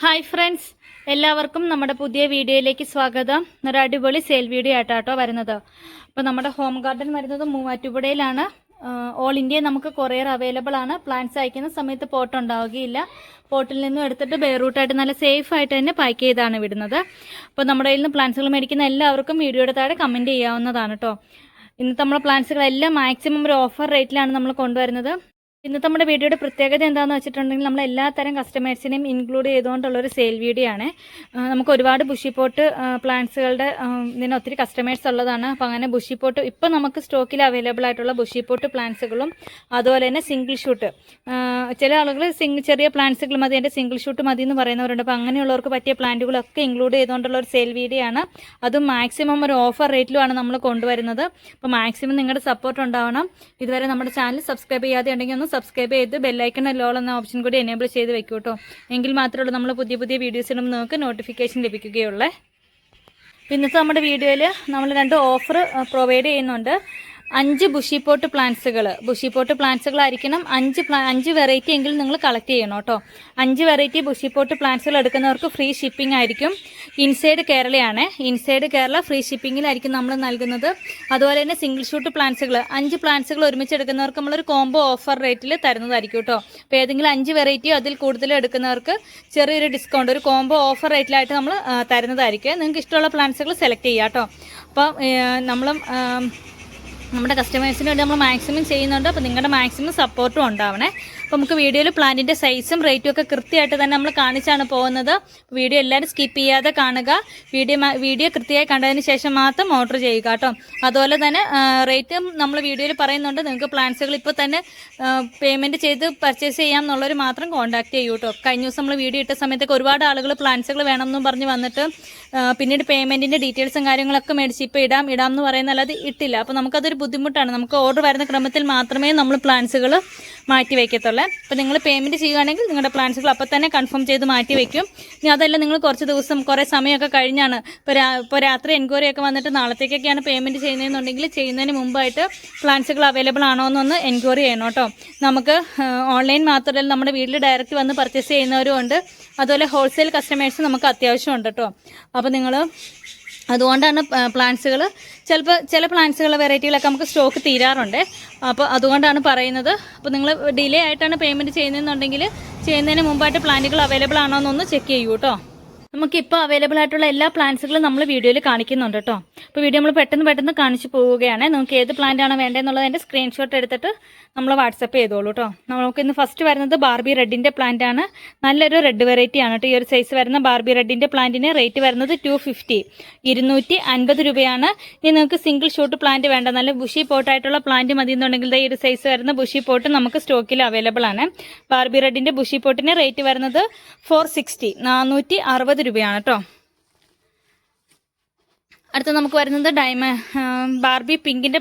Hi friends എല്ലാവർക്കും നമ്മുടെ പുതിയ വീഡിയോയിലേക്ക് സ്വാഗതം. ഒരു അടിപൊളി സെയിൽ വീഡിയോ ആയിട്ടാട്ടോ വരുന്നത്. അപ്പോൾ നമ്മുടെ ഹോം ഗാർഡൻ വരുന്നത് മൂവാറ്റുപുഴയിലാണ്. ഓൾ ഇന്ത്യ നമുക്ക് കൊറിയർ അവൈലബിൾ ആണ്. പ്ലാന്റ്സ് അയക്കുന്ന സമയത്ത് പോട്ട് ഉണ്ടാവുകയില്ല. പോട്ടിൽ നിന്നും എടുത്തിട്ട് ബെയറൂട്ടായിട്ട് നല്ല സേഫ് ആയിട്ട് തന്നെ പാക്ക് ചെയ്താണ് വിടുന്നത്. അപ്പോൾ നമ്മുടെ കയ്യിൽ നിന്ന് പ്ലാന്റ്സുകൾ മേടിക്കുന്ന എല്ലാവർക്കും വീഡിയോയുടെ താഴെ കമന്റ് ചെയ്യാവുന്നതാണ് കേട്ടോ ഇന്നത്തെ നമ്മുടെ പ്ലാന്റ്സുകളെല്ലാം മാക്സിമം ഒരു ഓഫർ റേറ്റിലാണ് നമ്മൾ കൊണ്ടുവരുന്നത്. ഇന്നത്തെ നമ്മുടെ വീഡിയോയുടെ പ്രത്യേകത എന്താണെന്ന് വെച്ചിട്ടുണ്ടെങ്കിൽ നമ്മൾ എല്ലാ തരം കസ്റ്റമേഴ്സിനെയും ഇൻക്ലൂഡ് ചെയ്തുകൊണ്ടുള്ള ഒരു സെയിൽ വീഡിയോ ആണ്. നമുക്ക് ഒരുപാട് ബുഷിപ്പോട്ട് പ്ലാന്റ്സുകളുടെ ഇതിന് ഒത്തിരി കസ്റ്റമേഴ്സ് ഉള്ളതാണ്. അപ്പോൾ അങ്ങനെ ബുഷിപ്പോട്ട് ഇപ്പോൾ നമുക്ക് സ്റ്റോക്കിൽ അവൈലബിൾ ആയിട്ടുള്ള ബുഷിപ്പോട്ട് പ്ലാന്റ്സുകളും അതുപോലെ തന്നെ സിംഗിൾ ഷൂട്ട് ചില ആളുകൾ സിംഗ് ചെറിയ പ്ലാന്റ്സുകൾ മതി എന്റെ സിംഗിൾ ഷൂട്ട് മതി എന്ന് പറയുന്നവരുണ്ട്. അപ്പോൾ അങ്ങനെയുള്ളവർക്ക് പറ്റിയ പ്ലാന്റുകളൊക്കെ ഇൻക്ലൂഡ് ചെയ്തുകൊണ്ടുള്ള ഒരു സെയിൽ വീഡിയോ ആണ്. അതും മാക്സിമം ഒരു ഓഫർ റേറ്റിലുമാണ് നമ്മൾ കൊണ്ടുവരുന്നത്. അപ്പോൾ മാക്സിമം നിങ്ങളുടെ സപ്പോർട്ട് ഉണ്ടാവണം. ഇതുവരെ നമ്മുടെ ചാനൽ സബ്സ്ക്രൈബ് ചെയ്യാതെ ഉണ്ടെങ്കിൽ ഒന്ന് സബ്സ്ക്രൈബ് ചെയ്ത് ബെല്ലൈക്കൺ ലോൾ എന്ന ഓപ്ഷൻ കൂടി എനേബിൾ ചെയ്ത് വെക്കൂ കേട്ടോ എങ്കിൽ മാത്രമേ നമ്മൾ പുതിയ പുതിയ വീഡിയോസ് നിങ്ങൾക്ക് നോട്ടിഫിക്കേഷൻ ലഭിക്കുകയുള്ളേ. ഇന്നത്തെ നമ്മുടെ വീഡിയോയിൽ നമ്മൾ രണ്ട് ഓഫർ പ്രൊവൈഡ് ചെയ്യുന്നുണ്ട്. അഞ്ച് ബുഷിപ്പോട്ട് പ്ലാന്റ്സുകൾ ബുഷിപ്പോട്ട് പ്ലാന്റ്സുകളായിരിക്കണം അഞ്ച് അഞ്ച് വെറൈറ്റി എങ്കിലും നിങ്ങൾ കളക്ട് ചെയ്യണം കേട്ടോ. അഞ്ച് വെറൈറ്റി ബുഷിപ്പോട്ട് പ്ലാന്റ്സുകൾ എടുക്കുന്നവർക്ക് ഫ്രീ ഷിപ്പിംഗ് ആയിരിക്കും. ഇൻസൈഡ് കേരളയാണ്. ഇൻസൈഡ് കേരള ഫ്രീ ഷിപ്പിങ്ങിലായിരിക്കും നമ്മൾ നൽകുന്നത്. അതുപോലെ തന്നെ സിംഗിൾ ഷൂട്ട് പ്ലാന്റ്സുകൾ അഞ്ച് പ്ലാന്റ്സുകൾ ഒരുമിച്ച് എടുക്കുന്നവർക്ക് നമ്മളൊരു കോംബോ ഓഫർ റേറ്റിൽ തരുന്നതായിരിക്കും കേട്ടോ. അപ്പോൾ ഏതെങ്കിലും അഞ്ച് വെറൈറ്റിയോ അതിൽ കൂടുതൽ എടുക്കുന്നവർക്ക് ചെറിയൊരു ഡിസ്കൗണ്ട് ഒരു കോംബോ ഓഫർ റേറ്റിലായിട്ട് നമ്മൾ തരുന്നതായിരിക്കും. നിങ്ങൾക്ക് ഇഷ്ടമുള്ള പ്ലാന്റ്സുകൾ സെലക്ട് ചെയ്യാം കേട്ടോ. അപ്പം നമ്മളും നമ്മുടെ കസ്റ്റമേഴ്സിന് വേണ്ടി നമ്മൾ മാക്സിമം ചെയ്യുന്നുണ്ട്. അപ്പോൾ നിങ്ങളുടെ മാക്സിമം സപ്പോർട്ടും ഉണ്ടാവണേ. അപ്പോൾ നമുക്ക് വീഡിയോയിൽ പ്ലാന്റിന്റെ സൈസും റേറ്റും ഒക്കെ കൃത്യമായിട്ട് തന്നെ നമ്മൾ കാണിച്ചാണ് പോകുന്നത്. വീഡിയോ എല്ലാവരും സ്കിപ്പ് ചെയ്യാതെ കാണുക. വീഡിയോ വീഡിയോ കൃത്യമായി കണ്ടതിന് ശേഷം മാത്രം ഓർഡർ ചെയ്യുക കേട്ടോ. അതുപോലെ തന്നെ റേറ്റും നമ്മൾ വീഡിയോയിൽ പറയുന്നുണ്ട്. നിങ്ങൾക്ക് പ്ലാൻസുകൾ ഇപ്പോൾ തന്നെ പേയ്മെന്റ് ചെയ്ത് പർച്ചേസ് ചെയ്യാം എന്നുള്ളവർ മാത്രം കോൺടാക്ട് ചെയ്യൂ കേട്ടോ. കഴിഞ്ഞ ദിവസം നമ്മൾ വീഡിയോ ഇട്ട സമയത്തൊക്കെ ഒരുപാട് ആളുകൾ പ്ലാൻസുകൾ വേണമെന്നും പറഞ്ഞ് വന്നിട്ട് പിന്നീട് പേയ്മെന്റിന്റെ ഡീറ്റെയിൽസും കാര്യങ്ങളൊക്കെ മേടിച്ച് ഇപ്പോൾ ഇടാം ഇടാം എന്ന് പറയുന്നല്ലാതെ ഇട്ടില്ല. അപ്പോൾ നമുക്കതൊരു ബുദ്ധിമുട്ടാണ്. നമുക്ക് ഓർഡർ വരുന്ന ക്രമത്തിൽ മാത്രമേ നമ്മൾ പ്ലാൻസുകൾ മാറ്റി വയ്ക്കത്തുള്ളൂ അപ്പോൾ നിങ്ങൾ പേയ്മെന്റ് ചെയ്യുകയാണെങ്കിൽ നിങ്ങളുടെ പ്ലാൻസുകൾ അപ്പോൾ തന്നെ കൺഫേം ചെയ്ത് മാറ്റി വയ്ക്കും ഇനി അതല്ല നിങ്ങൾ കുറച്ച് ദിവസം കുറേ സമയമൊക്കെ കഴിഞ്ഞാണ്. ഇപ്പോൾ ഇപ്പോൾ രാത്രി എൻക്വയറി ഒക്കെ വന്നിട്ട് നാളത്തേക്കൊക്കെയാണ് പേയ്മെന്റ് ചെയ്യുന്നതെന്നുണ്ടെങ്കിൽ ചെയ്യുന്നതിന് മുമ്പായിട്ട് പ്ലാൻസുകൾ അവൈലബിൾ ആണോ എന്നൊന്ന് എൻക്വയറി ചെയ്യണം കേട്ടോ. നമുക്ക് ഓൺലൈൻ മാത്രമല്ല നമ്മുടെ വീട്ടിൽ ഡയറക്റ്റ് വന്ന് പർച്ചേസ് ചെയ്യുന്നവരും ഉണ്ട്. അതുപോലെ ഹോൾസെയിൽ കസ്റ്റമേഴ്സ് നമുക്ക് അത്യാവശ്യമുണ്ട് കേട്ടോ. അപ്പോൾ നിങ്ങൾ അതുകൊണ്ടാണ് പ്ലാന്റ്സുകൾ ചിലപ്പോൾ ചില പ്ലാന്റ്സുകളുടെ വെറൈറ്റികളൊക്കെ നമുക്ക് സ്റ്റോക്ക് തീരാറുണ്ട്. അപ്പോൾ അതുകൊണ്ടാണ് പറയുന്നത്. അപ്പോൾ നിങ്ങൾ ഡിലേ ആയിട്ടാണ് പേയ്മെന്റ് ചെയ്യുന്നതെന്നുണ്ടെങ്കിൽ ചെയ്യുന്നതിന് മുമ്പായിട്ട് പ്ലാന്റുകൾ അവൈലബിൾ ആണോ എന്നൊന്ന് ചെക്ക് ചെയ്യൂ കേട്ടോ നമുക്കിപ്പോൾ അവൈലബിൾ ആയിട്ടുള്ള എല്ലാ പ്ലാന്റ്സുകളും നമ്മൾ വീഡിയോയിൽ കാണിക്കുന്നുണ്ട് കേട്ടോ അപ്പോൾ വീഡിയോ നമ്മൾ പെട്ടെന്ന് പെട്ടെന്ന് കാണിച്ചു പോവുകയാണ്. നമുക്ക് ഏത് പ്ലാന്റ് ആണ് വേണ്ടതെന്നുള്ളതിന്റെ സ്ക്രീൻഷോട്ട് എടുത്തിട്ട് നമ്മൾ വാട്സപ്പ് ചെയ്തോളൂ കേട്ടോ നമുക്ക് ഇന്ന് ഫസ്റ്റ് വരുന്നത് ബാർബി റെഡിന്റെ പ്ലാന്റ് ആണ്. നല്ലൊരു റെഡ് വെറൈറ്റി ആണ് കേട്ടോ ഈ ഒരു സൈസ് വരുന്ന ബാർബി റെഡിന്റെ പ്ലാന്റിന് റേറ്റ് വരുന്നത് ടു ഫിഫ്റ്റി ഇരുന്നൂറ്റി അൻപത് രൂപയാണ്. ഇനി നിങ്ങൾക്ക് സിംഗിൾ ഷൂട്ട് പ്ലാന്റ് വേണ്ട. നല്ല ബുഷി പോട്ടായിട്ടുള്ള പ്ലാന്റ് മതി എന്നുണ്ടെങ്കിൽ ഈ ഒരു സൈസ് വരുന്ന ബുഷി പോട്ട് നമുക്ക് സ്റ്റോക്കിൽ അവൈലബിൾ ആണ്. ബാർബി റെഡിന്റെ ബുഷി പോട്ടിന് റേറ്റ് വരുന്നത് ഫോർ സിക്സ്റ്റി നാനൂറ്റി അറുപത് രൂപയാണ് കേട്ടോ അടുത്ത നമുക്ക് വരുന്നത് ഡയമ ബാർബി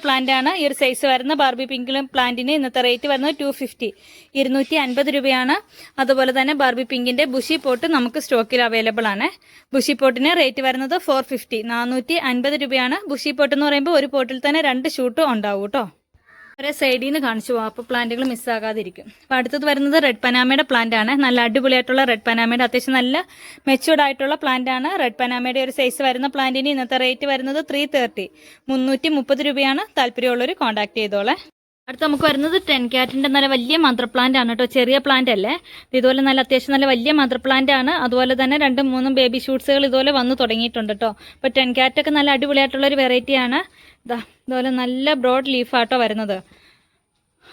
പ്ലാന്റ് ആണ്. ഈ ഒരു സൈസ് വരുന്ന ബാർബി പിങ്ക് പ്ലാന്റിന് ഇന്നത്തെ റേറ്റ് വരുന്നത് ടു ഫിഫ്റ്റി ഇരുന്നൂറ്റി അൻപത് രൂപയാണ്. അതുപോലെ തന്നെ ബാർബി പിങ്കിന്റെ ബുഷി പോട്ട് നമുക്ക് സ്റ്റോക്കിൽ അവൈലബിൾ ആണ്. ബുഷി പോട്ടിന് റേറ്റ് വരുന്നത് ഫോർ ഫിഫ്റ്റി നാനൂറ്റി അൻപത് രൂപയാണ്. ബുഷി പോട്ട് എന്ന് പറയുമ്പോൾ ഒരു പോട്ടിൽ തന്നെ രണ്ട് ഷൂട്ടും ഉണ്ടാവും കേട്ടോ ഒരേ സൈഡിൽ നിന്ന് കാണിച്ചു പോകാം. അപ്പോൾ പ്ലാന്റുകൾ മിസ്സാകാതിരിക്കും അപ്പോൾ അടുത്തത് വരുന്നത് റെഡ് പനാമയുടെ പ്ലാന്റ് ആണ്. നല്ല അടിപൊളിയായിട്ടുള്ള റെഡ് പനാമയുടെ അത്യാവശ്യം നല്ല മെച്ചൂർഡ് ആയിട്ടുള്ള പ്ലാന്റ് ആണ്. റെഡ് പനാമയുടെ ഒരു സൈസ് വരുന്ന പ്ലാന്റിന് ഇന്നത്തെ റേറ്റ് വരുന്നത് ത്രീ തേർട്ടി മുന്നൂറ്റി മുപ്പത് രൂപയാണ് താല്പര്യമുള്ളവർ കോൺടാക്ട് ചെയ്തോളെ. അടുത്ത നമുക്ക് വരുന്നത് ടെൻ ക്യാറ്റിന്റെ നല്ല വലിയ മദർ പ്ലാന്റ് ആണ് കേട്ടോ ചെറിയ പ്ലാന്റ് അല്ലേ? ഇത് ഇതുപോലെ നല്ല അത്യാവശ്യം നല്ല വലിയ മദർ പ്ലാന്റ് ആണ്. അതുപോലെ തന്നെ രണ്ടും മൂന്നും ബേബി ഷൂട്ട്സുകൾ ഇതുപോലെ വന്ന് തുടങ്ങിയിട്ടുണ്ട് കേട്ടോ അപ്പോൾ ടെൻ ഒക്കെ നല്ല അടിപൊളിയായിട്ടുള്ള ഒരു വെറൈറ്റി ആണ്. ഇതാ ഇതുപോലെ നല്ല ബ്രോഡ് ലീഫാട്ടോ വരുന്നത്.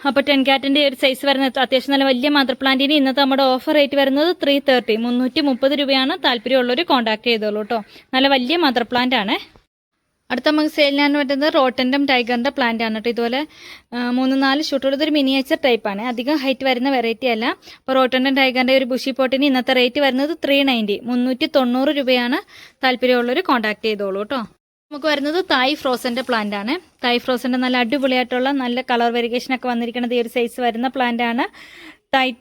അപ്പോൾ ടെൻ ക്യാറ്റിന്റെ ഒരു സൈസ് വരുന്നത് അത്യാവശ്യം നല്ല വലിയ മദർ പ്ലാന്റിന് ഇന്നത്തെ നമ്മുടെ ഓഫർ റേറ്റ് വരുന്നത് ത്രീ തേർട്ടി മുന്നൂറ്റി മുപ്പത് രൂപയാണ് താല്പര്യമുള്ളവർ കോൺടാക്ട് ചെയ്തോളൂ കേട്ടോ നല്ല വലിയ മദർ പ്ലാന്റ് ആണ്. അടുത്ത നമുക്ക് സെയിലിനാണ് പറ്റുന്നത് റോട്ടൻഡം ടൈഗറിന്റെ പ്ലാന്റ് ആണ് കേട്ടോ ഇതുപോലെ മൂന്ന് നാല് ഷൂട്ടുകൾ ഇതൊരു മിനിയേച്ചർ ടൈപ്പാണ് അധികം ഹൈറ്റ് വരുന്ന വെറൈറ്റി അല്ല. അപ്പോൾ റോട്ടൻഡം ടൈഗറിന്റെ ഒരു ബുഷി പോട്ടിന് ഇന്നത്തെ റേറ്റ് വരുന്നത് ത്രീ നയന്റി മുന്നൂറ്റി തൊണ്ണൂറ് രൂപയാണ് താല്പര്യമുള്ളവർ കോൺടാക്ട് ചെയ്തോളൂ കേട്ടോ നമുക്ക് വരുന്നത് തായ് ഫ്രോസന്റെ പ്ലാന്റ് ആണ്. തായ് ഫ്രോസന്റെ നല്ല അടിപൊളിയായിട്ടുള്ള നല്ല കളർ വെരിഗേഷൻ ഒക്കെ വന്നിരിക്കുന്നത് ഈ ഒരു സൈസ് വരുന്ന പ്ലാന്റ് ആണ്. തായ്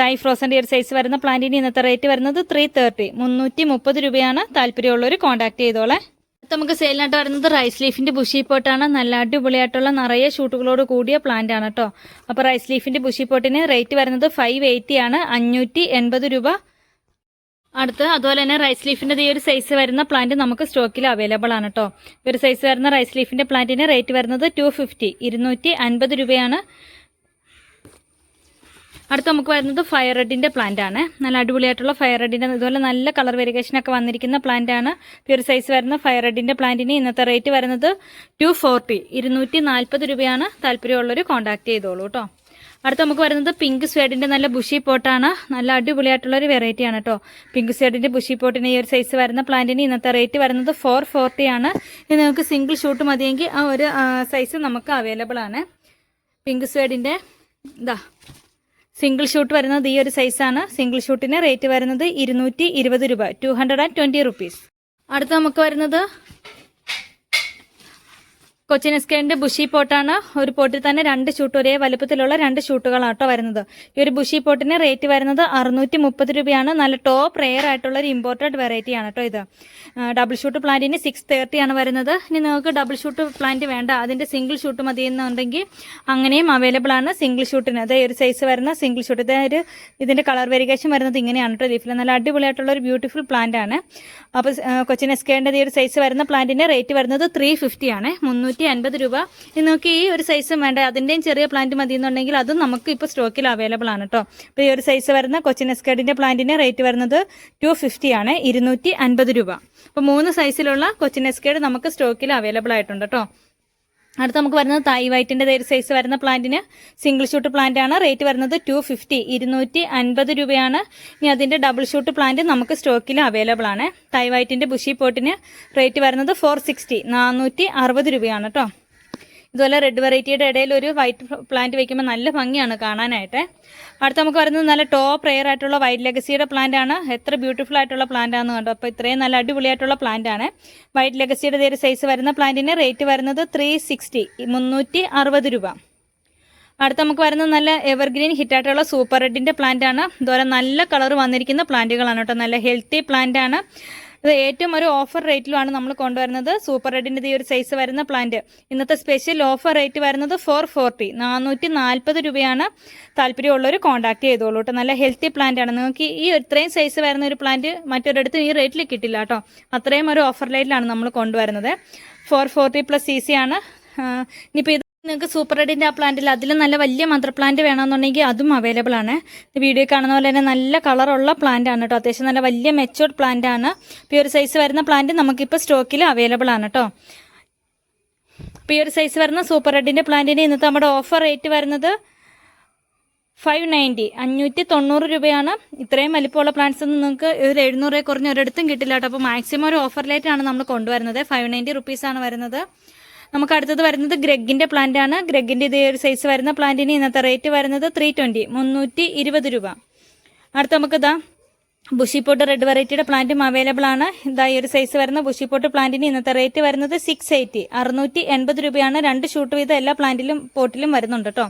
തായ് ഫ്രോസന്റെ ഒരു സൈസ് വരുന്ന പ്ലാന്റിന് ഇന്നത്തെ റേറ്റ് വരുന്നത് ത്രീ തേർട്ടി മുന്നൂറ്റി മുപ്പത് രൂപയാണ് താല്പര്യമുള്ളവർ കോൺടാക്ട് ചെയ്തോളെ. നമുക്ക് സെയിലിനായിട്ട് വരുന്നത് റൈസ് ലീഫിന്റെ ബുഷി പോട്ടാണ് നല്ല അടിപൊളിയായിട്ടുള്ള നിറയെ ഷൂട്ടുകളോട് കൂടിയ പ്ലാന്റ് ആണ് കേട്ടോ അപ്പോൾ റൈസ് ലീഫിന്റെ ബുഷി പോട്ടിന് റേറ്റ് വരുന്നത് ഫൈവ് എയ്റ്റി ആണ്. അഞ്ഞൂറ്റി എൺപത് രൂപ. അടുത്ത് അതുപോലെ തന്നെ റൈസ് ലീഫിന്റെ ഈ ഒരു സൈസ് വരുന്ന പ്ലാന്റ് നമുക്ക് സ്റ്റോക്കിൽ അവൈലബിൾ ആണ് കേട്ടോ ഒരു സൈസ് വരുന്ന റൈസ് ലീഫിന്റെ പ്ലാന്റിന് റേറ്റ് വരുന്നത് ടു ഫിഫ്റ്റി ഇരുന്നൂറ്റി അൻപത് രൂപയാണ്. അടുത്ത് നമുക്ക് വരുന്നത് ഫയർ റെഡിന്റെ പ്ലാന്റ് ആണ്. നല്ല അടിപൊളിയായിട്ടുള്ള ഫയർ റെഡിന്റെ ഇതുപോലെ നല്ല കളർ വെരിഗേഷൻ ഒക്കെ വന്നിരിക്കുന്ന പ്ലാന്റ് ആണ്. പ്യൂർ സൈസ് വരുന്ന ഫയർ റെഡിന്റെ പ്ലാന്റിന് ഇന്നത്തെ റേറ്റ് വരുന്നത് ടു ഫോർട്ടി ഇരുന്നൂറ്റി നാൽപ്പത് രൂപയാണ് താല്പര്യമുള്ളവർ കോൺടാക്ട് ചെയ്തോളൂ കേട്ടോ അടുത്ത് നമുക്ക് വരുന്നത് പിങ്ക് സ്വേഡിന്റെ നല്ല ബുഷി പോട്ടാണ് നല്ല അടിപൊളിയായിട്ടുള്ള ഒരു വെറൈറ്റി ആണ് കേട്ടോ പിങ്ക് സ്വേഡിന്റെ ബുഷി പോട്ടിന് ഈ ഒരു സൈസ് വരുന്ന പ്ലാന്റിന് ഇന്നത്തെ റേറ്റ് വരുന്നത് ഫോർ ഫോർട്ടി ആണ്. ഇത് നിങ്ങൾക്ക് സിംഗിൾ ഷൂട്ട് മതിയെങ്കിൽ ആ ഒരു സൈസ് നമുക്ക് അവൈലബിൾ ആണ്. പിങ്ക് സ്വേഡിന്റെ ഇതാ സിംഗിൾ ഷൂട്ട് വരുന്നത് ഈ ഒരു സൈസാണ്. സിംഗിൾ ഷൂട്ടിന് റേറ്റ് വരുന്നത് ഇരുന്നൂറ്റി ഇരുപത് രൂപ two hundred and twenty rupees. അടുത്ത നമുക്ക് വരുന്നത് കൊച്ചിൻ എസ്കേന്റെ ബുഷി പോട്ടാണ് ഒരു പോട്ടിൽ തന്നെ രണ്ട് ഷൂട്ട് ഒരേ വലുപ്പത്തിലുള്ള രണ്ട് ഷൂട്ടുകളാട്ടോ വരുന്നത്. ഈ ഒരു ബുഷി പോട്ടിന് റേറ്റ് വരുന്നത് അറുന്നൂറ്റി മുപ്പത് രൂപയാണ്. നല്ല ടോപ്പ് റെയർ ആയിട്ടുള്ള ഒരു ഇമ്പോർട്ടഡ് വെറൈറ്റി ആണ് കേട്ടോ ഇത്. ഡബിൾ ഷൂട്ട് പ്ലാന്റിന് സിക്സ് തേർട്ടിയാണ് വരുന്നത്. ഇനി നിങ്ങൾക്ക് ഡബിൾ ഷൂട്ട് പ്ലാന്റ് വേണ്ട. അതിന്റെ സിംഗിൾ ഷൂട്ട് മതി എന്നുണ്ടെങ്കിൽ അങ്ങനെയും അവൈലബിൾ ആണ് സിംഗിൾ ഷൂട്ടിന് അതായത് ഒരു സൈസ് വരുന്ന സിംഗിൾ ഷൂട്ട് ഇതായത് ഇതിന്റെ കളർ വേരിയേഷൻ വരുന്നത് ഇങ്ങനെയാണ് കേട്ടോ ലീഫിൽ നല്ല അടിപൊളിയായിട്ടുള്ള ഒരു ബ്യൂട്ടിഫുൾ പ്ലാന്റ് ആണ്. അപ്പോൾ കൊച്ചിൻ എസ്കേന്റെ ഈ ഒരു സൈസ് വരുന്ന പ്ലാന്റിന്റെ റേറ്റ് വരുന്നത് ത്രീ ഫിഫ്റ്റി ആണ്. മുന്നൂറ്റി അൻപത് രൂപ. നിങ്ങൾക്ക് ഈ ഒരു സൈസ് വേണ്ട. അതിന്റെയും ചെറിയ പ്ലാന്റ് മതി എന്നുണ്ടെങ്കിൽ അതും നമുക്ക് ഇപ്പോൾ സ്റ്റോക്കിൽ അവൈലബിൾ ആണ് കേട്ടോ അപ്പോൾ ഈ ഒരു സൈസ് വരുന്ന കൊച്ചിൻ എസ്കേഡിന്റെ പ്ലാന്റിന് റേറ്റ് വരുന്നത് ടു ഫിഫ്റ്റി ആണ് ഇരുന്നൂറ്റി അൻപത് രൂപ. അപ്പോൾ മൂന്ന് സൈസിലുള്ള കൊച്ചിൻ എസ്കേഡ് നമുക്ക് സ്റ്റോക്കിൽ അവൈലബിൾ ആയിട്ടുണ്ട് കേട്ടോ അടുത്ത് നമുക്ക് വരുന്നത് തായ് വൈറ്റിന്റെ ഒരു സൈസ് വരുന്ന പ്ലാന്റിന് സിംഗിൾ ഷൂട്ട് പ്ലാന്റ് ആണ്. റേറ്റ് വരുന്നത് ടു ഫിഫ്റ്റി ഇരുന്നൂറ്റി അൻപത് രൂപയാണ്. ഇനി അതിന്റെ ഡബിൾ ഷൂട്ട് പ്ലാന്റ് നമുക്ക് സ്റ്റോക്കിൽ അവൈലബിൾ ആണ്. തായ് വൈറ്റിന്റെ ബുഷി പോട്ടിന് റേറ്റ് വരുന്നത് ഫോർ സിക്സ്റ്റി നാനൂറ്റി അറുപത് രൂപയാണ് കേട്ടോ ഇതുപോലെ റെഡ് വെറൈറ്റിയുടെ ഇടയിൽ ഒരു വൈറ്റ് പ്ലാന്റ് വെക്കുമ്പോൾ നല്ല ഭംഗിയാണ് കാണാനായിട്ട്. അടുത്ത നമുക്ക് വരുന്നത് നല്ല ടോപ്പ് റെയർ ആയിട്ടുള്ള വൈറ്റ് ലെഗസിയുടെ പ്ലാന്റ് ആണ്. എത്ര ബ്യൂട്ടിഫുൾ ആയിട്ടുള്ള പ്ലാന്റ് ആണെന്ന് കണ്ടോ? അപ്പോൾ ഇത്രയും നല്ല അടിപൊളിയായിട്ടുള്ള പ്ലാന്റ് ആണ്. വൈറ്റ് ലെഗസിയുടെ ഒരു സൈസ് വരുന്ന പ്ലാന്റിന് റേറ്റ് വരുന്നത് ത്രീ സിക്സ്റ്റി മുന്നൂറ്റി അറുപത് രൂപ. അടുത്ത നമുക്ക് വരുന്ന നല്ല എവർഗ്രീൻ ഹിറ്റായിട്ടുള്ള സൂപ്പർ റെഡിന്റെ പ്ലാന്റ് ആണ്. ഇതുപോലെ നല്ല കളർ വന്നിരിക്കുന്ന പ്ലാന്റുകളാണ് കേട്ടോ. നല്ല ഹെൽത്തി പ്ലാന്റ് ആണ്. ഇത് ഏറ്റവും ഒരു ഓഫർ റേറ്റിലുമാണ് നമ്മൾ കൊണ്ടുവരുന്നത്. സൂപ്പർ റെഡിന്റെ ഈ ഒരു സൈസ് വരുന്ന പ്ലാന്റ് ഇന്നത്തെ സ്പെഷ്യൽ ഓഫർ റേറ്റ് വരുന്നത് ഫോർ ഫോർട്ടി നാനൂറ്റി നാൽപ്പത് രൂപയാണ് താല്പര്യമുള്ളവർ കോൺടാക്ട് ചെയ്തോളൂ കേട്ടോ നല്ല ഹെൽത്തി പ്ലാന്റ് ആണ്. നിങ്ങൾക്ക് ഈ ഇത്രയും സൈസ് വരുന്ന ഒരു പ്ലാന്റ് മറ്റൊരിടത്തും ഈ റേറ്റിൽ കിട്ടില്ല കേട്ടോ അത്രയും ഒരു ഓഫർ റേറ്റിലാണ് നമ്മൾ കൊണ്ടുവരുന്നത്. Four forty plus C C ആണ്. ഇനിയിപ്പോൾ നിങ്ങൾക്ക് സൂപ്പർ റെഡിന്റെ ആ പ്ലാന്റിൽ അതിലും നല്ല വലിയ മദർ പ്ലാന്റ് വേണമെന്നുണ്ടെങ്കിൽ അതും അവൈലബിൾ ആണ്. വീഡിയോ കാണുന്ന പോലെ തന്നെ നല്ല കളറുള്ള പ്ലാന്റ് ആണ് കേട്ടോ അത്യാവശ്യം നല്ല വലിയ മെച്ചോർഡ് പ്ലാന്റ് ആണ്. പ്യൂർ സൈസ് വരുന്ന പ്ലാന്റ് നമുക്കിപ്പോൾ സ്റ്റോക്കിൽ അവൈലബിൾ ആണ് കേട്ടോ പ്യൂർ സൈസ് വരുന്ന സൂപ്പർ റെഡിന്റെ പ്ലാന്റിന് ഇന്നത്തെ നമ്മുടെ ഓഫർ റേറ്റ് വരുന്നത് ഫൈവ് നയന്റി അഞ്ഞൂറ്റി തൊണ്ണൂറ് രൂപയാണ്. ഇത്രയും വലിപ്പമുള്ള പ്ലാന്റ്സ് ഒന്നും നിങ്ങൾക്ക് ഒരു എഴുന്നൂറ് കുറഞ്ഞ ഒരിടത്തും കിട്ടില്ല കേട്ടോ അപ്പോൾ മാക്സിമം ഒരു ഓഫർ റേറ്റാണ് നമ്മൾ കൊണ്ടുവരുന്നത്. ഫൈവ് നയന്റി റുപ്പീസാണ് വരുന്നത്. നമുക്ക് അടുത്തത് വരുന്നത് ഗ്രഗിന്റെ പ്ലാന്റ് ആണ്. ഗ്രഗിന്റെ ഇതേ ഒരു സൈസ് വരുന്ന പ്ലാന്റിന് ഇന്നത്തെ റേറ്റ് വരുന്നത് ത്രീ ട്വന്റി മുന്നൂറ്റി ഇരുപത് രൂപ. അടുത്ത നമുക്കിതാ ബുഷിപ്പോട്ട് റെഡ് വെറൈറ്റിയുടെ പ്ലാന്റും അവൈലബിൾ ആണ്. ഇതാ ഈ ഒരു സൈസ് വരുന്ന ബുഷിപ്പോട്ട് പ്ലാന്റിന് ഇന്നത്തെ റേറ്റ് വരുന്നത് സിക്സ് എയ്റ്റി അറുന്നൂറ്റി എൺപത് രൂപയാണ്. രണ്ട് ഷൂട്ട് വീതം എല്ലാ പ്ലാന്റിലും പോട്ടിലും വരുന്നുണ്ട് കേട്ടോ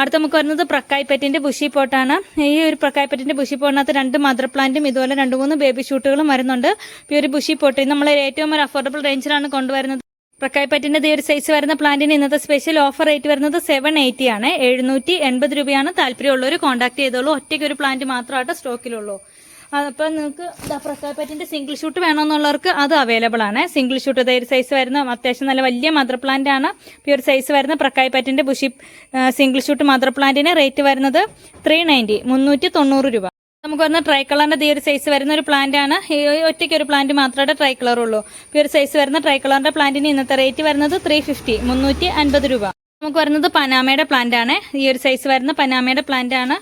അടുത്ത നമുക്ക് വരുന്നത് പ്രക്കായ്പറ്റിന്റെ ബുഷി പോട്ടാണ് ഈ ഒരു പ്രക്കായ്പറ്റിന്റെ ബുഷി പോട്ടിനകത്ത് രണ്ട് മദർ പ്ലാന്റും ഇതുപോലെ രണ്ട് മൂന്ന് ബേബി ഷൂട്ടുകളും വരുന്നുണ്ട്. ഈ ഒരു ബുഷി പോട്ട് നമ്മൾ ഏറ്റവും ഒരു അഫോർഡബിൾ റേഞ്ചിലാണ് കൊണ്ടുവരുന്നത്. പ്രക്കായ്പറ്റിന്റെ ഈ ഒരു സൈസ് വരുന്ന പ്ലാന്റിന് ഇന്നത്തെ സ്പെഷ്യൽ ഓഫർ റേറ്റ് വരുന്നത് സെവൻ എയ്റ്റി ആണ്. എഴുന്നൂറ്റി എൺപത് രൂപയാണ് താല്പര്യമുള്ളവർ കോൺടാക്ട് ചെയ്തോളൂ. ഒറ്റയ്ക്ക് ഒരു പ്ലാന്റ് മാത്രമായിട്ട് സ്റ്റോക്കിലുള്ളൂ അപ്പം നിങ്ങൾക്ക് പ്രക്കായ്പറ്റിന്റെ സിംഗിൾ ഷൂട്ട് വേണമെന്നുള്ളവർക്ക് അത് അവൈലബിൾ ആണ്. സിംഗിൾ ഷൂട്ട് ഇതേ ഒരു സൈസ് വരുന്ന അത്യാവശ്യം നല്ല വലിയ മദർ പ്ലാന്റ് ആണ്. പ്യൂർ സൈസ് വരുന്ന പ്രക്കായ്പറ്റിന്റെ ബുഷി സിംഗിൾ ഷൂട്ട് മദർ പ്ലാന്റിന് റേറ്റ് വരുന്നത് ത്രീ നയന്റി മുന്നൂറ്റി തൊണ്ണൂറ് രൂപ. നമുക്ക് വരുന്ന ട്രൈ കളറിന്റെ ഈ ഒരു സൈസ് വരുന്ന ഒരു പ്ലാന്റ് ആണ്. ഈ ഒറ്റയ്ക്ക് ഒരു പ്ലാന്റ് മാത്രമേ ട്രൈ കളർ ഉള്ളൂ ഈ ഒരു സൈസ് വരുന്ന ട്രൈ കളറിന്റെ പ്ലാന്റിന് ഇന്നത്തെ റേറ്റ് വരുന്നത് ത്രീ ഫിഫ്റ്റി മുന്നൂറ്റി അൻപത് രൂപ. നമുക്ക് വരുന്നത് പനാമയുടെ പ്ലാന്റ് ആണ്. ഈ ഒരു സൈസ് വരുന്ന പനാമയുടെ പ്ലാന്റ് ആണ്.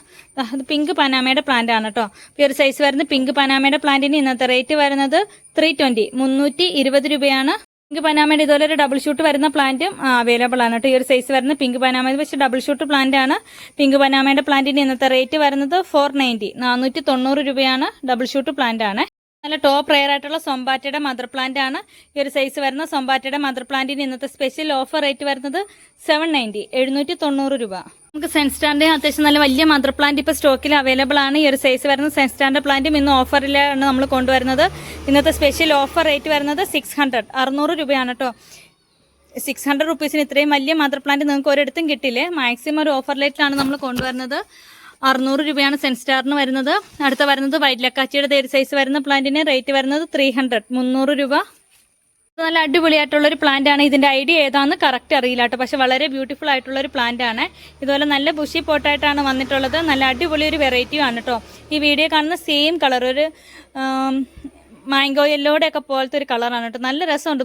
പിങ്ക് പനാമയുടെ പ്ലാന്റ് ആണ് കേട്ടോ ഈ ഒരു സൈസ് വരുന്ന പിങ്ക് പനാമയുടെ പ്ലാന്റിന് ഇന്നത്തെ റേറ്റ് വരുന്നത് ത്രീ ട്വന്റി മുന്നൂറ്റി ഇരുപത് രൂപയാണ്. പിങ്ക് പനാമയുടെ ഇതുപോലെ ഒരു ഡബിൾ ഷൂട്ട് വരുന്ന പ്ലാന്റും അവൈലബിൾ ആണ് കേട്ടോ. ഈ ഒരു സൈസ് വരുന്ന പിങ്ക് പനാമ വെച്ച് ഡബിൾ ഷൂട്ട് പ്ലാന്റ് ആണ്. പിങ്ക് പനാമയുടെ പ്ലാന്റിന്റെ ഇന്നത്തെ റേറ്റ് വരുന്നത് ഫോർ നയന്റി നാനൂറ്റി തൊണ്ണൂറ് രൂപയാണ് ഡബിൾ ഷൂട്ട് പ്ലാന്റ് ആണ്. നല്ല ടോപ്പ് റെയർ ആയിട്ടുള്ള സൊമ്പാറ്റയുടെ മദർ പ്ലാന്റ് ആണ്. ഈ ഒരു സൈസ് വരുന്ന സൊമ്പാറ്റയുടെ മദർ പ്ലാന്റിന് ഇന്നത്തെ സ്പെഷ്യൽ ഓഫർ റേറ്റ് വരുന്നത് സെവൻ നയന്റി എഴുന്നൂറ്റി തൊണ്ണൂറ് രൂപ. നമുക്ക് സെൻസ്റ്റാറിന്റെ അത്യാവശ്യം നല്ല വലിയ മദർ പ്ലാന്റ് ഇപ്പോൾ സ്റ്റോക്കിൽ അവൈലബിൾ ആണ്. ഈ ഒരു സൈസ് വരുന്ന സെൻസ്റ്റാറിന്റെ പ്ലാന്റും ഇന്ന് ഓഫറിലാണ് നമ്മൾ കൊണ്ടുവരുന്നത്. ഇന്നത്തെ സ്പെഷ്യൽ ഓഫർ റേറ്റ് വരുന്നത് സിക്സ് ഹൺഡ്രഡ് അറുന്നൂറ് രൂപയാണ് കേട്ടോ സിക്സ് ഹൺഡ്രഡ് റുപ്പീസിന് ഇത്രയും വലിയ മദർ പ്ലാന്റ് നിങ്ങൾക്ക് ഒരിടത്തും കിട്ടില്ലേ? മാക്സിമം ഒരു ഓഫർ റേറ്റിലാണ് നമ്മൾ കൊണ്ടുവരുന്നത്. അറുന്നൂറ് രൂപയാണ് സെൻസ്റ്റാറിന് വരുന്നത്. അടുത്ത വരുന്നത് വൈറ്റ് ലക്കാച്ചിയുടെ തേര് സൈസ് വരുന്ന പ്ലാന്റിന് റേറ്റ് വരുന്നത് ത്രീ ഹൺഡ്രഡ് മുന്നൂറ് രൂപ. നല്ല അടിപൊളിയായിട്ടുള്ളൊരു പ്ലാന്റ് ആണ് ഇതിന്റെ ഐഡിയ ഏതാന്ന് കറക്റ്റ് അറിയില്ല കേട്ടോ. പക്ഷെ വളരെ ബ്യൂട്ടിഫുൾ ആയിട്ടുള്ള ഒരു പ്ലാന്റ് ആണ് ഇതുപോലെ നല്ല ബുഷി പോട്ടായിട്ടാണ് വന്നിട്ടുള്ളത്. നല്ല അടിപൊളി ഒരു വെറൈറ്റിയും ആണ് കേട്ടോ. ഈ വീഡിയോ കാണുന്ന സെയിം കളർ ഒരു മാംഗോ യെല്ലോയുടെ ഒക്കെ പോലത്തെ ഒരു കളറാണ് കേട്ടോ. നല്ല രസമുണ്ട്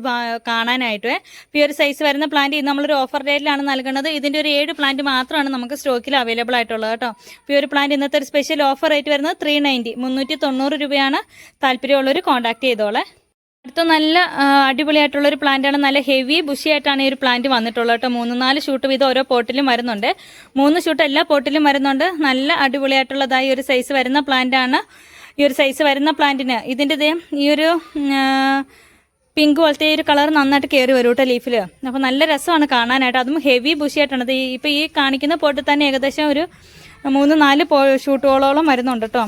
കാണാനായിട്ട്. ഈ ഒരു സൈസ് വരുന്ന പ്ലാന്റ് ഇത് നമ്മളൊരു ഓഫർ റേറ്റിലാണ് നൽകുന്നത്. ഇതിന്റെ ഒരു ഏഴ് പ്ലാന്റ് മാത്രമാണ് നമുക്ക് സ്റ്റോക്കിൽ അവൈലബിൾ ആയിട്ടുള്ളത് കേട്ടോ. ഈ ഒരു പ്ലാന്റ് ഇന്നത്തെ ഒരു സ്പെഷ്യൽ ഓഫർ റേറ്റ് വരുന്നത് ത്രീ നയന്റി മുന്നൂറ്റി തൊണ്ണൂറ് രൂപയാണ് താല്പര്യമുള്ളവർ കോൺടാക്ട് ചെയ്തോളെ. അടുത്ത നല്ല അടിപൊളിയായിട്ടുള്ള ഒരു പ്ലാന്റ് ആണ്. നല്ല ഹെവി ബുഷി ആയിട്ടാണ് ഈ ഒരു പ്ലാന്റ് വന്നിട്ടുള്ളത് കേട്ടോ. മൂന്ന് നാല് ഷൂട്ട് വീതം ഓരോ പോട്ടിലും വരുന്നുണ്ട്. മൂന്ന് ഷൂട്ട് എല്ലാ പോട്ടിലും വരുന്നുണ്ട്. നല്ല അടിപൊളിയായിട്ടുള്ളതായി ഒരു സൈസ് വരുന്ന പ്ലാന്റ് ആണ്. ഈ ഒരു സൈസ് വരുന്ന പ്ലാന്റിന് ഇതിന്റെ ഇതേ ഈ ഒരു പിങ്ക് പോലത്തെ ഒരു കളർ നന്നായിട്ട് കയറി വരും കേട്ടോ ലീഫിൽ അപ്പോൾ നല്ല രസമാണ് കാണാനായിട്ട്. അതും ഹെവി ബുഷിയായിട്ടാണ് ഇപ്പോൾ ഈ കാണിക്കുന്ന പോട്ടിൽ തന്നെ ഏകദേശം ഒരു മൂന്ന് നാല് പോ ഷൂട്ടുകളോളം വരുന്നുണ്ട് കേട്ടോ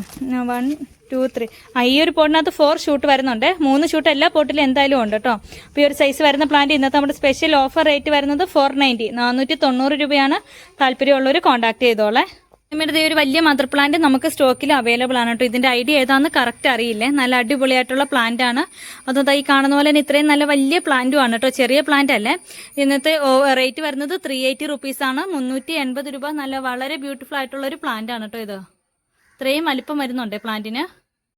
വൺ ടു ത്രീ ആ ഈ ഒരു പോട്ടിനകത്ത് ഫോർ ഷൂട്ട് വരുന്നുണ്ട്. മൂന്ന് ഷൂട്ട് എല്ലാ പോട്ടിലും എന്തായാലും ഉണ്ട് കേട്ടോ അപ്പോൾ ഈ ഒരു സൈസ് വരുന്ന പ്ലാന്റ് ഇന്നത്തെ നമ്മുടെ സ്പെഷ്യൽ ഓഫർ റേറ്റ് വരുന്നത് ഫോർ നയന്റി നാനൂറ്റി തൊണ്ണൂറ് രൂപയാണ് താല്പര്യമുള്ളവർ കോൺടാക്ട് ചെയ്തോളെ. നമ്മുടെ ഈ ഒരു വലിയ മദർ പ്ലാന്റ് നമുക്ക് സ്റ്റോക്കിൽ അവൈലബിൾ ആണ് കേട്ടോ. ഇതിന്റെ ഐഡിയ ഏതാണെന്ന് കറക്റ്റ് അറിയില്ലേ? നല്ല അടിപൊളിയായിട്ടുള്ള പ്ലാന്റ് ആണ്. അതുകൊണ്ട് ഈ കാണുന്ന പോലെ തന്നെ ഇത്രയും നല്ല വലിയ പ്ലാന്റും ആണ് കേട്ടോ. ചെറിയ പ്ലാന്റ് അല്ലേ? ഇന്നത്തെ റേറ്റ് വരുന്നത് ത്രീ എയ്റ്റി റുപ്പീസ് ആണ്. മുന്നൂറ്റി എൺപത് രൂപ. നല്ല വളരെ ബ്യൂട്ടിഫുൾ ആയിട്ടുള്ള ഒരു പ്ലാന്റ് ആണ് കേട്ടോ ഇത്. ഇത്രയും വലിപ്പം വരുന്നുണ്ട് പ്ലാന്റിന്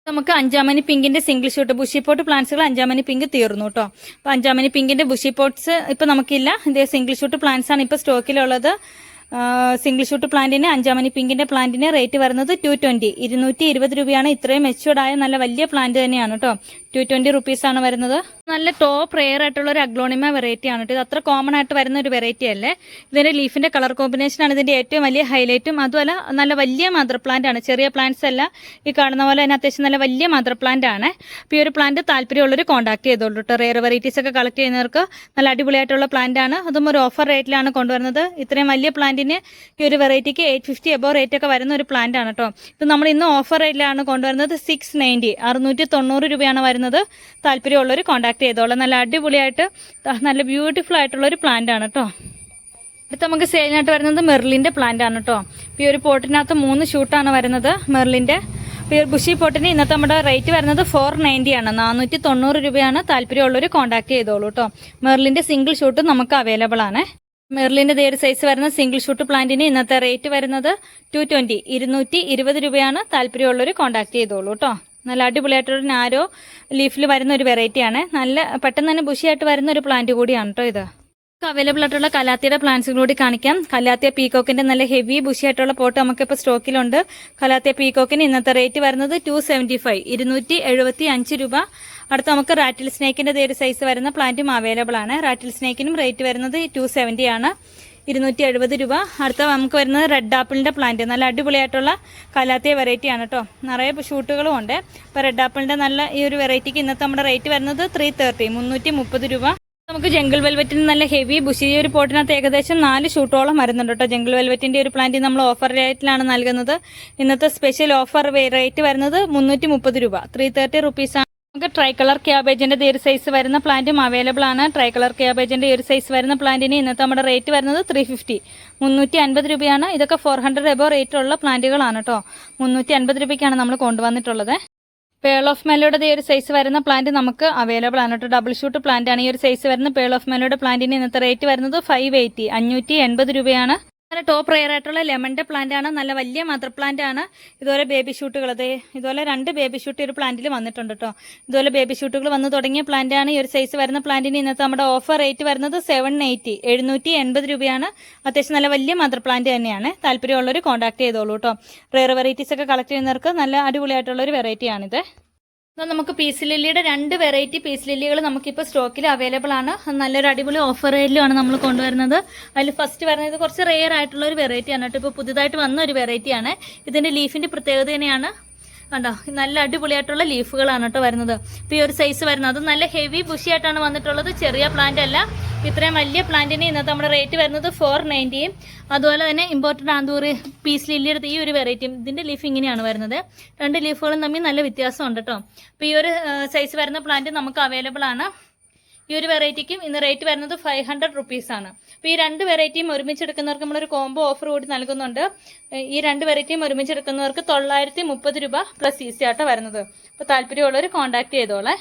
നമുക്ക് അഞ്ചാമനി പിങ്കിന്റെ സിംഗിൾ ഷൂട്ട് ബുഷി പോട്ട് പ്ലാന്റ്സുകൾ അഞ്ചാമനി പിങ്ക് തീർന്നു കേട്ടോ. അപ്പൊ അഞ്ചാമനി പിങ്കിന്റെ ബുഷി പോട്ട്സ് ഇപ്പൊ നമുക്കില്ല. ഇതേ സിംഗിൾ ഷൂട്ട് പ്ലാന്റ്സ് ആണ് ഇപ്പൊ സ്റ്റോക്കിലുള്ളത്. സിംഗിൾ ഷൂട്ട് പ്ലാന്റിന് അഞ്ചാമണി പിങ്കിന്റെ പ്ലാന്റിന് റേറ്റ് വരുന്നത് ടു ട്വന്റി ഇരുന്നൂറ്റി ഇരുപത് രൂപയാണ്. ഇത്രയും മെച്ചുവർഡ് ആയ നല്ല വലിയ പ്ലാന്റ് തന്നെയാണ് കേട്ടോ ടു ട്വന്റി റുപ്പീസ് ആണ് വരുന്നത്. നല്ല ടോപ്പ് റെയർ ആയിട്ടുള്ള ഒരു അഗ്ലോണിമ വെറൈറ്റി ആണ് ഇത് അത്ര കോമൺ ആയിട്ട് വരുന്ന ഒരു വെറൈറ്റി അല്ലേ? ഇതിന്റെ ലീഫിന്റെ കളർ കോമ്പിനേഷൻ ആണ് ഇതിന്റെ ഏറ്റവും വലിയ ഹൈലൈറ്റും അതുമല്ല നല്ല വലിയ മദർ പ്ലാന്റ് ആണ്. ചെറിയ പ്ലാന്റ്സ് അല്ല. ഈ കാണുന്ന പോലെ തന്നെ അത്യാവശ്യം നല്ല വലിയ മദർ പ്ലാന്റ് ആണ്. അപ്പോൾ ഈ ഒരു പ്ലാന്റ് താല്പര്യമുള്ളവർ കോൺടാക്ട് ചെയ്തോളൂ കേട്ടോ. റെയർ വെറൈറ്റീസ് ഒക്കെ കളക്ട് ചെയ്യുന്നവർക്ക് നല്ല അടിപൊളിയായിട്ടുള്ള പ്ലാന്റ് ആണ്. അതും ഒരു ഓഫർ റേറ്റിലാണ് കൊണ്ടുവരുന്നത്. ഇത്രയും വലിയ പ്ലാന്റിന് ഈ ഒരു വെറൈറ്റിക്ക് എയ്റ്റ് ഫിഫ്റ്റി എബോ റേറ്റ് ഒക്കെ വരുന്ന ഒരു പ്ലാന്റ് ആണ് കേട്ടോ. ഇത് നമ്മൾ ഇന്ന് ഓഫർ റേറ്റിലാണ് കൊണ്ടുവരുന്നത് സിക്സ് നയന്റി അറുന്നൂറ്റി തൊണ്ണൂറ് രൂപയാണ് വരുന്നത്. താല്പര്യമുള്ളവർ കോൺടാക്ട് ചെയ്തോളാം. നല്ല അടിപൊളിയായിട്ട് നല്ല ബ്യൂട്ടിഫുൾ ആയിട്ടുള്ള ഒരു പ്ലാന്റ് ആണ് കേട്ടോ അടുത്ത നമുക്ക് സെയിലിനായിട്ട് വരുന്നത് മെർലിന്റെ പ്ലാന്റ് ആണ് കേട്ടോ ഈ ഒരു പോട്ടിനകത്ത് മൂന്ന് ഷൂട്ടാണ് വരുന്നത് മെർലിന്റെ. ഒരു ബുഷി പോട്ടിന് ഇന്നത്തെ നമ്മുടെ റേറ്റ് വരുന്നത് ഫോർ നയന്റി ആണ്. നാനൂറ്റി തൊണ്ണൂറ് രൂപയാണ് താല്പര്യമുള്ളവർ കോൺടാക്ട് ചെയ്തോളൂ കേട്ടോ മെർലിന്റെ സിംഗിൾ ഷൂട്ട് നമുക്ക് അവൈലബിൾ ആണ്. മെർലിന്റെ ദേ ഒരു സൈസ് വരുന്ന സിംഗിൾ ഷൂട്ട് പ്ലാന്റിന് ഇന്നത്തെ റേറ്റ് വരുന്നത് ടു ട്വന്റി ഇരുന്നൂറ്റി ഇരുപത് രൂപയാണ് താല്പര്യമുള്ളവർ കോൺടാക്ട് ചെയ്തോളൂ കേട്ടോ നല്ല അടിപൊളിയായിട്ടൊരു നാരോ ലീഫിൽ വരുന്ന ഒരു വെറൈറ്റിയാണ് നല്ല പെട്ടെന്ന് തന്നെ ബുഷിയായിട്ട് വരുന്ന ഒരു പ്ലാന്റ് കൂടിയാണ് കേട്ടോ ഇത്. അവൈലബിൾ ആയിട്ടുള്ള കലാത്തിയുടെ പ്ലാന്റ്സുകൾ കൂടി കാണിക്കാം. കലാത്തിയ പീകോക്കിന്റെ നല്ല ഹെവി ബുഷി ആയിട്ടുള്ള പോട്ട് നമുക്കിപ്പോൾ സ്റ്റോക്കിലുണ്ട് കലാത്തിയ പീകോക്കിന് ഇന്നത്തെ റേറ്റ് വരുന്നത് ടു സെവന്റി ഫൈവ് ഇരുന്നൂറ്റി എഴുപത്തി അഞ്ച് രൂപ. അടുത്ത നമുക്ക് റാറ്റിൽ സ്നേക്കിന്റെ ഒരു സൈസ് വരുന്ന പ്ലാന്റും അവൈലബിൾ ആണ്. റാറ്റിൽ സ്നേക്കിനും റേറ്റ് വരുന്നത് ടു സെവന്റി ആണ്. ഇരുന്നൂറ്റി എഴുപത് രൂപ. അടുത്ത നമുക്ക് വരുന്നത് റെഡ് ആപ്പിളിന്റെ പ്ലാന്റ് നല്ല അടിപൊളിയായിട്ടുള്ള കലാത്തിയ വെറൈറ്റി ആണ് കേട്ടോ നിറയെ ഷൂട്ടുകളും ഉണ്ട്. അപ്പോൾ റെഡ് ആപ്പിളിന്റെ നല്ല ഈ ഒരു വെറൈറ്റിക്ക് ഇന്നത്തെ നമ്മുടെ റേറ്റ് വരുന്നത് ത്രീ തേർട്ടി മുന്നൂറ്റി മുപ്പത് രൂപ. നമുക്ക് ജംഗിൾ വെൽവെറ്റിന് നല്ല ഹെവി ബുഷി ഒരു പോട്ടിനകത്ത് ഏകദേശം നാല് ഷൂട്ടോളം വരുന്നുണ്ട് കേട്ടോ ജംഗിൾ വെൽവെറ്റിന്റെ ഒരു പ്ലാന്റ് നമ്മൾ ഓഫർ റേറ്റിലാണ് നൽകുന്നത്. ഇന്നത്തെ സ്പെഷ്യൽ ഓഫർ റേറ്റ് വരുന്നത് മുന്നൂറ്റി രൂപ. ത്രീ തേർട്ടി നമുക്ക് ട്രൈ കളർ ക്യാബേജിന്റെ ഈ ഒരു സൈസ് വരുന്ന പ്ലാന്റും അവൈലബിൾ ആണ്. ട്രൈ കളർ ക്യാബേജിന്റെ ഈ ഒരു സൈസ് വരുന്ന പ്ലാന്റിന് ഇന്നത്തെ നമ്മുടെ റേറ്റ് വരുന്നത് ത്രീ ഫിഫ്റ്റി മുന്നൂറ്റി അൻപത് രൂപയാണ്. ഇതൊക്കെ ഫോർ ഹൺഡ്രഡ് എബോ റേറ്റ് ഉള്ള പ്ലാന്റുകളാണ് കേട്ടോ മുന്നൂറ്റി അൻപത് രൂപയ്ക്കാണ് നമ്മൾ കൊണ്ടുവന്നിട്ടുള്ളത്. പേൾ ഓഫ് മെലോയുടെ ഈ ഒരു സൈസ് വരുന്ന പ്ലാന്റ് നമുക്ക് അവൈലബിൾ ആണ് കേട്ടോ ഡബിൾ ഷൂട്ട് പ്ലാന്റ് ആണ് ഈ ഒരു സൈസ് വരുന്ന പേൾ ഓഫ് മെലോയുടെ പ്ലാന്റിന് ഇന്നത്തെ റേറ്റ് വരുന്നത് ഫൈവ് എയ്റ്റി അഞ്ഞൂറ്റി എൺപത് രൂപയാണ്. നല്ല ടോപ്പ് റെയർ ആയിട്ടുള്ള ലെമണിന്റെ പ്ലാന്റ് ആണ്. നല്ല വലിയ മദർ പ്ലാന്റ് ആണ്. ഇതുപോലെ ബേബി ഷൂട്ടുകൾ അതെ ഇതുപോലെ രണ്ട് ബേബി ഷൂട്ട് ഒരു പ്ലാന്റിൽ വന്നിട്ടുണ്ട് കേട്ടോ ഇതുപോലെ ബേബി ഷൂട്ടുകൾ വന്ന് തുടങ്ങിയ പ്ലാന്റ് ആണ്. ഈ ഒരു സൈസ് വരുന്ന പ്ലാന്റിന് ഇന്നത്തെ നമ്മുടെ ഓഫർ റേറ്റ് വരുന്നത് സെവൻ എയ്റ്റി എഴുന്നൂറ്റി എൺപത് രൂപയാണ്. അത്യാവശ്യം നല്ല വലിയ മദർ പ്ലാന്റ് തന്നെയാണ്. താല്പര്യമുള്ളവർ കോൺടാക്ട് ചെയ്തോളൂ കേട്ടോ റെയർ വെറൈറ്റീസ് ഒക്കെ കളക്ട് ചെയ്യുന്നവർക്ക് നല്ല അടിപൊളിയായിട്ടുള്ള ഒരു വെറൈറ്റിയാണിത് നമുക്ക് പീസ് ലില്ലിയുടെ രണ്ട് വെറൈറ്റി പീസ് ലില്ലികൾ നമുക്കിപ്പോൾ സ്റ്റോക്കിൽ അവൈലബിൾ ആണ്. നല്ലൊരു അടിപൊളി ഓഫർ റേറ്റിലാണ് നമ്മൾ കൊണ്ടുവരുന്നത്. അതിൽ ഫസ്റ്റ് വരുന്നത് കുറച്ച് റെയർ ആയിട്ടുള്ള ഒരു വെറൈറ്റിയാണ് കേട്ടോ. ഇപ്പോൾ പുതുതായിട്ട് വന്ന ഒരു വെറൈറ്റിയാണ് ഇതിന്റെ ലീഫിന്റെ പ്രത്യേകത തന്നെയാണ്. കണ്ടോ നല്ല അടിപൊളിയായിട്ടുള്ള ലീഫുകളാണ് കേട്ടോ വരുന്നത്. ഇപ്പോൾ ഈ ഒരു സൈസ് വരുന്നത്. അത് നല്ല ഹെവി ബുഷിയായിട്ടാണ് വന്നിട്ടുള്ളത്. ചെറിയ പ്ലാന്റ് അല്ല. ഇത്രയും വലിയ പ്ലാന്റിന് ഇന്നത്തെ നമ്മുടെ റേറ്റ് വരുന്നത് ഫോർ നയന്റിയും അതുപോലെ തന്നെ ഇമ്പോർട്ടന്റ് ആന്തൂറി പീസ് ലില്ലിയുടെ ഈ ഒരു വെറൈറ്റിയും ഇതിന്റെ ലീഫ് ഇങ്ങനെയാണ് വരുന്നത്. രണ്ട് ലീഫുകളും തമ്മിൽ നല്ല വ്യത്യാസമുണ്ട് കേട്ടോ. അപ്പോൾ ഈ ഒരു സൈസ് വരുന്ന പ്ലാന്റ് നമുക്ക് അവൈലബിൾ ആണ്. ഈ ഒരു വെറൈറ്റിക്കും ഇന്ന് റേറ്റ് വരുന്നത് ഫൈവ് ഹൺഡ്രഡ് റുപ്പീസാണ് അപ്പോൾ ഈ രണ്ട് വെറൈറ്റിയും ഒരുമിച്ചെടുക്കുന്നവർക്ക് നമ്മളൊരു കോംബോ ഓഫർ കൂടി നൽകുന്നുണ്ട്. ഈ രണ്ട് വെറൈറ്റിയും ഒരുമിച്ചെടുക്കുന്നവർക്ക് തൊള്ളായിരത്തി മുപ്പത് രൂപ പ്ലസ് ഈസി ആട്ടോ വരുന്നത്. അപ്പോൾ താല്പര്യമുള്ളവർ കോൺടാക്ട് ചെയ്തോളെ.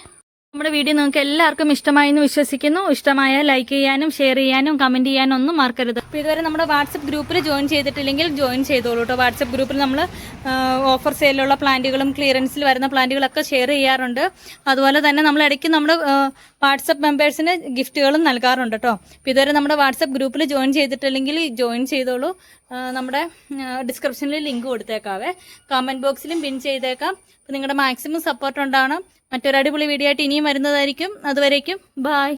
നമ്മുടെ വീഡിയോ നിങ്ങൾക്ക് എല്ലാവർക്കും ഇഷ്ടമായി എന്ന് വിശ്വസിക്കുന്നു. ഇഷ്ടമായ ലൈക്ക് ചെയ്യാനും ഷെയർ ചെയ്യാനും കമന്റ് ചെയ്യാനും ഒന്നും മറക്കരുത്. അപ്പോൾ ഇതുവരെ നമ്മുടെ വാട്സപ്പ് ഗ്രൂപ്പിൽ ജോയിൻ ചെയ്തിട്ടില്ലെങ്കിൽ ജോയിൻ ചെയ്തോളൂ കേട്ടോ വാട്സപ്പ് ഗ്രൂപ്പിൽ നമ്മൾ ഓഫർ സെയിലുള്ള പ്ലാന്റുകളും ക്ലിയറൻസിൽ വരുന്ന പ്ലാന്റുകളൊക്കെ ഷെയർ ചെയ്യാറുണ്ട്. അതുപോലെ തന്നെ നമ്മൾ ഇടയ്ക്ക് നമ്മുടെ വാട്സപ്പ് മെമ്പേഴ്സിന് ഗിഫ്റ്റുകളും നൽകാറുണ്ട് കേട്ടോ അപ്പോൾ ഇതുവരെ നമ്മുടെ വാട്സപ്പ് ഗ്രൂപ്പിൽ ജോയിൻ ചെയ്തിട്ടില്ലെങ്കിൽ ജോയിൻ ചെയ്തോളൂ. നമ്മുടെ ഡിസ്ക്രിപ്ഷനിൽ ലിങ്ക് കൊടുത്തേക്കാവേ. കമന്റ് ബോക്സിലും പിൻ ചെയ്തേക്കാം. നിങ്ങളുടെ മാക്സിമം സപ്പോർട്ട് ഉണ്ടാവണം മറ്റൊരു അടിപൊളി വീഡിയോ ആയിട്ട് ഇനിയും വരുന്നതായിരിക്കും. അതുവരേക്കും ബായ്